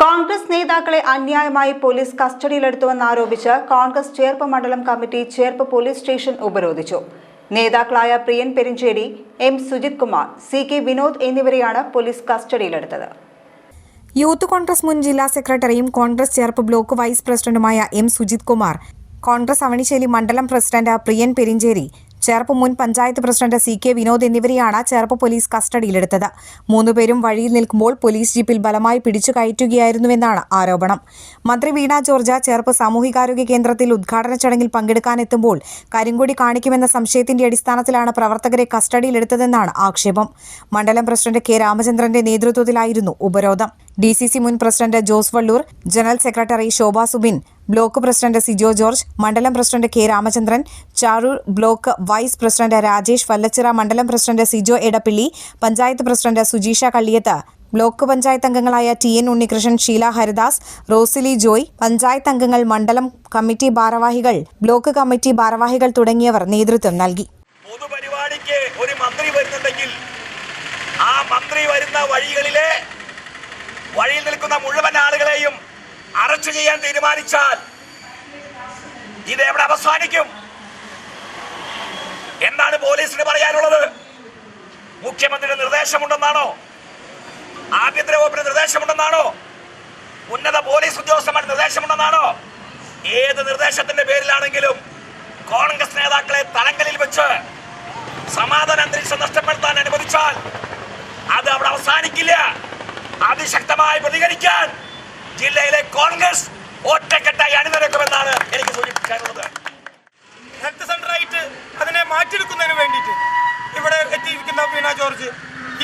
കോൺഗ്രസ് നേതാക്കളെ അന്യായമായി പോലീസ് കസ്റ്റഡിയിലെടുത്തുവെന്നാരോപിച്ച് കോൺഗ്രസ് ചേർപ്പ് മണ്ഡലം കമ്മിറ്റി ചേർപ്പ് പോലീസ് സ്റ്റേഷൻ ഉപരോധിച്ചു. നേതാക്കളായ Priyan Perincheri M Sujith Kumar C K Vinod എന്നിവരെയാണ് പോലീസ് കസ്റ്റഡിയിലെടുത്തത്. യൂത്ത് കോൺഗ്രസ് മുൻ ജില്ലാ സെക്രട്ടറിയും കോൺഗ്രസ് ചേർപ്പ് ബ്ലോക്ക് വൈസ് പ്രസിഡന്റുമായ എം സുജിത് കുമാർ കോൺഗ്രസ് അവണിശ്ശേരി മണ്ഡലം പ്രസിഡന്റ് പ്രിയൻ പെരിഞ്ചേരി ചേർപ്പ് മുൻ panchayat president C K Vinod എന്നിവരെയാണ് ചേർപ്പ് പോലീസ് കസ്റ്റഡിയിലെടുത്തത്. മൂന്നുപേരും വഴിയിൽ നിൽക്കുമ്പോൾ പോലീസ് ജീപ്പിൽ ബലമായി പിടിച്ചു കയറ്റുകയായിരുന്നുവെന്നാണ് ആരോപണം. മന്ത്രി വീണ ജോർജ് ചേർപ്പ് സാമൂഹികാരോഗ്യ കേന്ദ്രത്തിൽ ഉദ്ഘാടന ചടങ്ങിൽ പങ്കെടുക്കാനെത്തുമ്പോൾ കരിങ്കൊടി കാണിക്കുമെന്ന സംശയത്തിന്റെ അടിസ്ഥാനത്തിലാണ് പ്രവർത്തകരെ കസ്റ്റഡിയിലെടുത്തതെന്നാണ് ആക്ഷേപം. മണ്ഡലം പ്രസിഡന്റ് കെ രാമചന്ദ്രന്റെ നേതൃത്വത്തിലായിരുന്നു ഉപരോധം. ഡി സി സി മുൻ president Jose Valloor general secretary Shobha Subin block president Sijo George മണ്ഡലം president K Ramachandran Charoor block vice president Rajesh Vallachira മണ്ഡലം president Sijo Edappilly panchayat president Sujeesha Kalliyath block panchayat അംഗങ്ങളായ T N Unnikrishnan Sheela Haridas Rosily Joy panchayat അംഗങ്ങൾ മണ്ഡലം committee ഭാരവാഹികൾ block committee ഭാരവാഹികൾ തുടങ്ങിയവർ നേതൃത്വം നൽകി. പൊതുപരിപാടിക്ക് ഒരു മന്ത്രി വരുന്നുണ്ടെങ്കിൽ ആ മന്ത്രി വരുന്ന വഴികളിൽ നിൽക്കുന്ന മുഴുവൻ ആളുകളെയും അറസ്റ്റ് ചെയ്യാൻ തീരുമാനിച്ചാൽ ഇത് എവിടെ അവസാനിക്കും? എന്താണ് പോലീസിന് പറയാനുള്ളത്? മുഖ്യമന്ത്രിയുടെ നിർദ്ദേശമുണ്ടെന്നാണോ? ആഭ്യന്തര വകുപ്പിന് നിർദ്ദേശമുണ്ടെന്നാണോ? ഉന്നത പോലീസ് ഉദ്യോഗസ്ഥന്മാരുടെ നിർദ്ദേശമുണ്ടെന്നാണോ? ഏത് നിർദ്ദേശത്തിന്റെ പേരിലാണെങ്കിലും കോൺഗ്രസ് നേതാക്കളെ തലങ്കലിൽ വെച്ച് സമാധാന അന്തരീക്ഷം നഷ്ടപ്പെടുത്താൻ അനുവദിച്ചാൽ അത് അവിടെ അവസാനിക്കില്ല. അതിശക്തമായി പ്രതികരിക്കാൻ ജില്ലയിലെ കോൺഗ്രസ് ഒറ്റക്കെട്ടായി അണിനിരക്കുമെന്നാണ് എനിക്ക് സൂചിപ്പിക്കാനുള്ളത്. ഹെൽത്ത് സെന്ററായിട്ട് അതിനെ മാറ്റിയെടുക്കുന്നതിന് വേണ്ടിയിട്ട് ഇവിടെ എത്തിയിരിക്കുന്ന വീണ ജോർജ്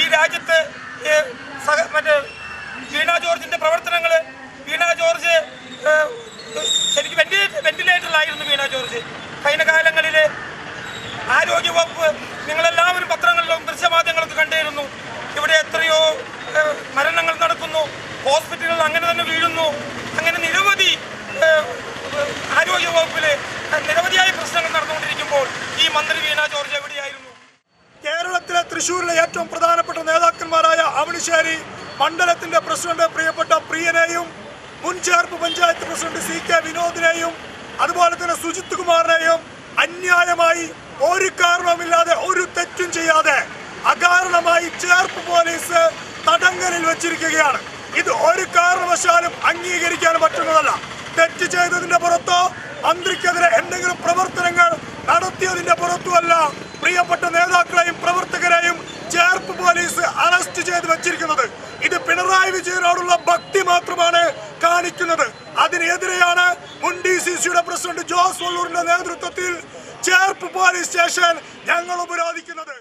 ഈ രാജ്യത്ത് മറ്റേ വീണ ജോർജിന്റെ പ്രവർത്തനങ്ങൾ വീണ ജോർജ് ശരിക്കും വെന്റിലേറ്റർ വെന്റിലേറ്ററിലായിരുന്നു വീണ ജോർജ്. കഴിഞ്ഞ കാലങ്ങളിൽ ആരോഗ്യവകുപ്പ് നിങ്ങളെല്ലാവരും പത്രങ്ങളിലും ദൃശ്യമാധ്യമങ്ങളൊക്കെ കണ്ടിരുന്നു. ഹോസ്പിറ്റലുകൾ അങ്ങനെ തന്നെ വീഴുന്നു. അങ്ങനെ നിരവധി ആരോഗ്യ വകുപ്പിൽ നിരവധിയായ പ്രശ്നങ്ങൾ നടന്നുകൊണ്ടിരിക്കുമ്പോൾ ഈ മന്ത്രി വീണ ജോർജ് എവിടെയായിരുന്നു? കേരളത്തിലെ തൃശ്ശൂരിലെ ഏറ്റവും പ്രധാനപ്പെട്ട നേതാക്കന്മാരായ അവണിശ്ശേരി മണ്ഡലത്തിന്റെ പ്രസിഡന്റ് പ്രിയപ്പെട്ട പ്രിയനെയും മുൻ Cherpu panchayat president C K വിനോദിനെയും അതുപോലെ തന്നെ സുജിത് കുമാറിനെയും അന്യായമായി ഒരു കാരണവുമില്ലാതെ ഒരു തെറ്റും ചെയ്യാതെ അകാരണമായി ചേർപ്പ് പോലീസ് തടങ്കലിൽ വെച്ചിരിക്കുകയാണ്. ഇത് ഒരു കാരണവശാലും അംഗീകരിക്കാൻ പറ്റുന്നതല്ല. തെറ്റ് ചെയ്തതിന്റെ പുറത്തോ മന്ത്രിക്കെതിരെ എന്തെങ്കിലും പ്രവർത്തനങ്ങൾ നടത്തിയതിന്റെ പുറത്തുമല്ല പ്രിയപ്പെട്ട നേതാക്കളെയും പ്രവർത്തകരെയും ചേർപ്പ് പോലീസ് അറസ്റ്റ് ചെയ്ത് വെച്ചിരിക്കുന്നത്. ഇത് പിണറായി വിജയനോടുള്ള ഭക്തി മാത്രമാണ് കാണിക്കുന്നത്. അതിനെതിരെയാണ് മുൻ ഡി സി സിയുടെ പ്രസിഡന്റ് ജോസ് വള്ളൂരിന്റെ നേതൃത്വത്തിൽ ചേർപ്പ് പോലീസ് സ്റ്റേഷൻ ഞങ്ങൾ ഉപരോധിക്കുന്നത്.